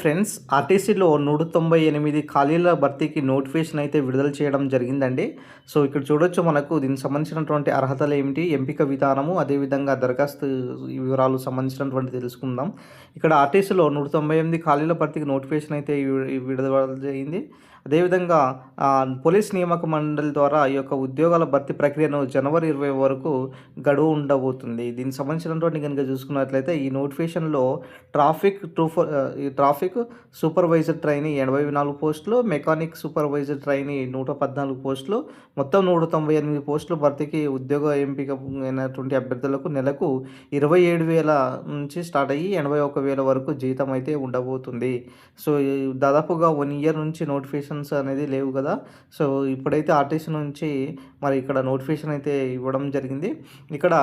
Friends ఆర్టీసీలో నూట తొంభై ఎనిమిది ఖాళీల భర్తీకి నోటిఫికేషన్ అయితే విడుదల చేయడం జరిగిందండి. సో ఇక్కడ చూడొచ్చు మనకు దీనికి సంబంధించినటువంటి అర్హతలు ఏమిటి ఎంపిక విధానము అదేవిధంగా దరఖాస్తు వివరాలు సంబంధించినటువంటి తెలుసుకుందాం. ఇక్కడ ఆర్టీసీలో నూట తొంభై ఎనిమిది ఖాళీల భర్తీకి నోటిఫికేషన్ అయితే విడుదల జరిగింది. అదేవిధంగా పోలీస్ నియామక మండలి ద్వారా ఈ యొక్క ఉద్యోగాల భర్తీ ప్రక్రియను జనవరి ఇరవై వరకు గడువు ఉండబోతుంది. దీనికి సంబంధించినటువంటి కనుక చూసుకున్నట్లయితే ఈ నోటిఫికేషన్లో ట్రాఫిక్ ట్రూఫ్ ఈ ట్రాఫిక్ సూపర్వైజర్ ట్రైనీ ఎనభై నాలుగు పోస్టులు మెకానిక్ సూపర్వైజర్ ట్రైనీ నూట పద్నాలుగు పోస్టులు మొత్తం నూట తొంభై ఎనిమిది పోస్టులు భర్తీకి ఉద్యోగ ఎంపిక అయినటువంటి అభ్యర్థులకు నెలకు ఇరవై ఏడు వేల నుంచి స్టార్ట్ అయ్యి ఎనభై ఒక వేల వరకు జీతం అయితే ఉండబోతుంది. సో ఈ దాదాపుగా వన్ ఇయర్ నుంచి ఆప్షన్స్ అనేది లేవు కదా. సో ఇప్పుడైతే ఆర్టీసీ నుంచి మరి ఇక్కడ నోటిఫికేషన్ అయితే ఇవ్వడం జరిగింది. ఇక్కడ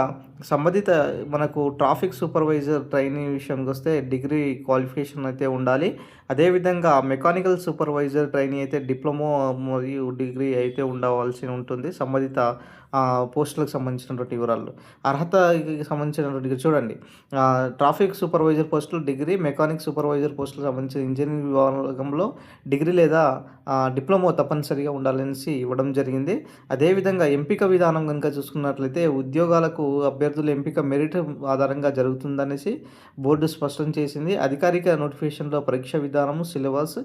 సంబంధిత మనకు ట్రాఫిక్ సూపర్వైజర్ ట్రైనింగ్ విషయానికి వస్తే డిగ్రీ క్వాలిఫికేషన్ అయితే ఉండాలి. అదేవిధంగా మెకానికల్ సూపర్వైజర్ ట్రైనింగ్ అయితే డిప్లొమో మరియు డిగ్రీ అయితే ఉండవలసి ఉంటుంది. సంబంధిత పోస్టులకు సంబంధించినటువంటి వివరాలు. అర్హతకి సంబంధించినటువంటి చూడండి. ట్రాఫిక్ సూపర్వైజర్ పోస్టులు డిగ్రీ మెకానిక్ సూపర్వైజర్ పోస్టులకు సంబంధించిన ఇంజనీరింగ్ విభాగంలో డిగ్రీ లేదా డిప్లొమా తప్పనిసరిగా ఉండాలనేసి ఇవ్వడం జరిగింది. అదేవిధంగా ఎంపిక విధానం కనుక చూసుకున్నట్లయితే ఉద్యోగాలకు అభ్యర్థుల ఎంపిక మెరిట్ ఆధారంగా జరుగుతుందనేసి బోర్డు స్పష్టం చేసింది. అధికారిక నోటిఫికేషన్లో పరీక్ష విధానము సిలబస్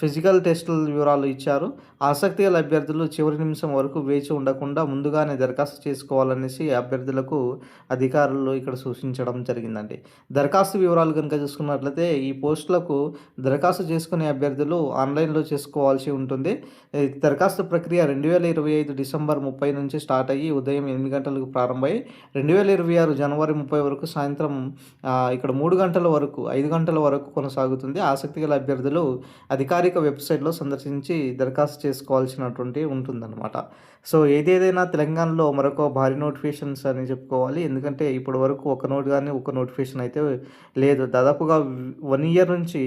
ఫిజికల్ టెస్టుల వివరాలు ఇచ్చారు. ఆసక్తి గల అభ్యర్థులు చివరి నిమిషం వరకు వేచి ఉండకుండా ముందుగానే దరఖాస్తు చేసుకోవాలనేసి అభ్యర్థులకు అధికారులు ఇక్కడ సూచించడం జరిగిందండి. దరఖాస్తు వివరాలు కనుక చూసుకున్నట్లయితే ఈ పోస్టులకు దరఖాస్తు చేసుకునే అభ్యర్థులు ఆన్లైన్లో చేసుకోవాల్సి ఉంటుంది. దరఖాస్తు ప్రక్రియ రెండు వేల ఇరవై ఐదు డిసెంబర్ ముప్పై నుంచి స్టార్ట్ అయ్యి ఉదయం ఎనిమిది గంటలకు ప్రారంభమై రెండు వేల ఇరవై ఆరు జనవరి ముప్పై వరకు సాయంత్రం ఇక్కడ మూడు గంటల వరకు ఐదు గంటల వరకు కొనసాగుతుంది. ఆసక్తి గల అభ్యర్థులు అధికారిక వెబ్సైట్లో సందర్శించి దరఖాస్తు చేసుకోవాల్సినటువంటి ఉంటుందన్నమాట. సో ఏదేదైనా తెలంగాణలో మరొక భారీ నోటిఫికేషన్స్ అని చెప్పుకోవాలి. ఎందుకంటే ఇప్పటి వరకు ఒక నోట్ కానీ ఒక నోటిఫికేషన్ అయితే లేదు. దాదాపుగా వన్ ఇయర్ నుంచి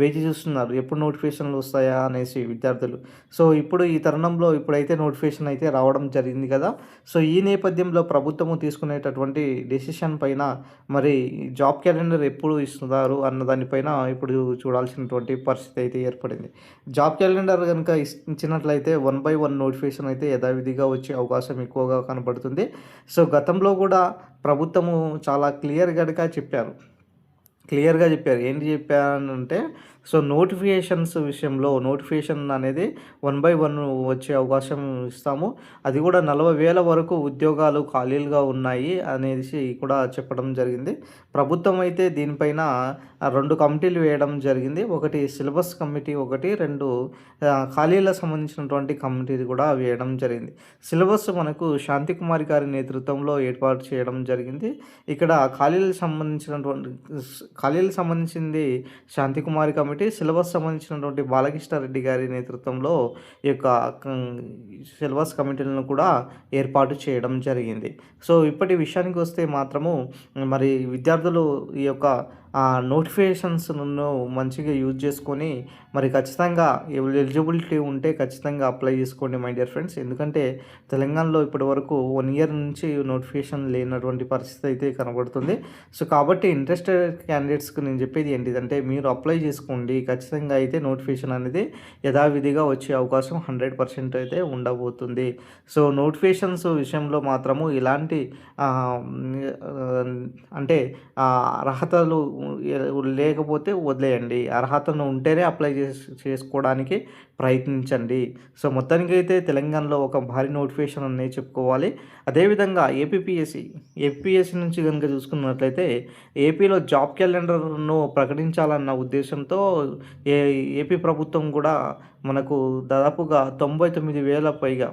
వేచి చూస్తున్నారు. ఎప్పుడు నోటిఫికేషన్లు వస్తాయా అనేసి విద్యార్థులు. సో ఇప్పుడు ఈ తరుణంలో ఇప్పుడైతే నోటిఫికేషన్ అయితే రావడం జరిగింది కదా. సో ఈ నేపథ్యంలో ప్రభుత్వము తీసుకునేటటువంటి డెసిషన్ పైన మరి జాబ్ క్యాలెండర్ ఎప్పుడు ఇస్తున్నారు అన్న దానిపైన ఇప్పుడు చూడాల్సినటువంటి పరిస్థితి అయితే ఏర్పడింది. జాబ్ క్యాలెండర్ కనుక ఇచ్చినట్లయితే వన్ బై వన్ నోటిఫికేషన్ అయితే యథావిధిగా వచ్చే అవకాశం ఎక్కువగా కనబడుతుంది. సో గతంలో కూడా ప్రభుత్వము చాలా క్లియర్ గడగా చెప్పారు. క్లియర్గా చెప్పారు. ఏంటి చెప్పారంటే సో నోటిఫికేషన్స్ విషయంలో నోటిఫికేషన్ అనేది వన్ బై వన్ వచ్చే అవకాశం ఇస్తాము. అది కూడా నలభై వేల వరకు ఉద్యోగాలు ఖాళీలుగా ఉన్నాయి అనేసి కూడా చెప్పడం జరిగింది. ప్రభుత్వం అయితే దీనిపైన రెండు కమిటీలు వేయడం జరిగింది. ఒకటి సిలబస్ కమిటీ ఒకటి రెండు ఖాళీలకు సంబంధించినటువంటి కమిటీ కూడా వేయడం జరిగింది. సిలబస్ మనకు శాంతి కుమారి గారి నేతృత్వంలో ఏర్పాటు చేయడం జరిగింది. ఇక్కడ ఖాళీలకు సంబంధించినటువంటి ఖాళీలకు సంబంధించింది శాంతి కుమారి ఏమిటి సిలబస్ సంబంధించినటువంటి బాలకృష్ణారెడ్డి గారి నేతృత్వంలో ఈ యొక్క సిలబస్ కమిటీలను కూడా ఏర్పాటు చేయడం జరిగింది. సో ఇప్పటి విషయానికి వస్తే మాత్రము మరి విద్యార్థులు ఈ యొక్క నోటిఫికేషన్స్ను మంచిగా యూజ్ చేసుకొని మరి ఖచ్చితంగా ఎలిజిబిలిటీ ఉంటే ఖచ్చితంగా అప్లై చేసుకోండి మై డియర్ ఫ్రెండ్స్. ఎందుకంటే తెలంగాణలో ఇప్పటి వరకు వన్ ఇయర్ నుంచి నోటిఫికేషన్ లేనటువంటి పరిస్థితి అయితే కనబడుతుంది. సో కాబట్టి ఇంట్రెస్టెడ్ క్యాండిడేట్స్కి నేను చెప్పేది ఏంటిదంటే మీరు అప్లై చేసుకోండి. ఖచ్చితంగా అయితే నోటిఫికేషన్ అనేది యథావిధిగా వచ్చే అవకాశం హండ్రెడ్ పర్సెంట్ అయితే ఉండబోతుంది. సో నోటిఫికేషన్స్ విషయంలో మాత్రము ఇలాంటి అంటే అర్హతలు లేకపోతే వదిలేయండి. అర్హతను ఉంటేనే అప్లై చేసి చేసుకోవడానికి ప్రయత్నించండి. సో మొత్తానికి అయితే తెలంగాణలో ఒక భారీ నోటిఫికేషన్ అనేది చెప్పుకోవాలి. అదేవిధంగా ఏపీపీఎస్సీ ఏపీఎస్సి నుంచి కనుక చూసుకున్నట్లయితే ఏపీలో జాబ్ క్యాలెండర్ను ప్రకటించాలన్న ఉద్దేశంతో ఏ ఏపీ ప్రభుత్వం కూడా మనకు దాదాపుగా తొంభై తొమ్మిది వేల పైగా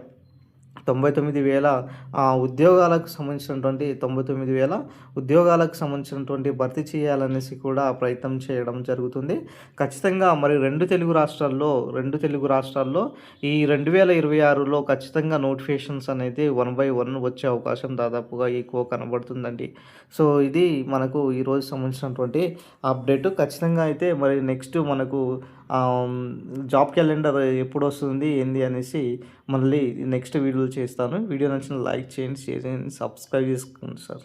తొంభై తొమ్మిది వేల ఆ, ఉద్యోగాలకు సంబంధించినటువంటి తొంభై తొమ్మిది వేల ఉద్యోగాలకు సంబంధించినటువంటి భర్తీ చేయాలనేసి కూడా ప్రయత్నం చేయడం జరుగుతుంది. ఖచ్చితంగా మరి రెండు తెలుగు రాష్ట్రాల్లో రెండు తెలుగు రాష్ట్రాల్లో ఈ రెండు వేల ఇరవై ఆరులో ఖచ్చితంగా నోటిఫికేషన్స్ అనేది వన్ బై వన్ వచ్చే అవకాశం దాదాపుగా ఎక్కువ కనబడుతుందండి. సో ఇది మనకు ఈరోజు సంబంధించినటువంటి అప్డేట్. ఖచ్చితంగా అయితే మరి నెక్స్ట్ మనకు జాబ్ క్యాలెండర్ ఎప్పుడు వస్తుంది ఏంది అనేసి మళ్ళీ నెక్స్ట్ వీడియోలు చేస్తాను. వీడియో నచ్చిన లైక్ చేయండి షేర్ చేయండి సబ్స్క్రైబ్ చేసుకోండి సార్.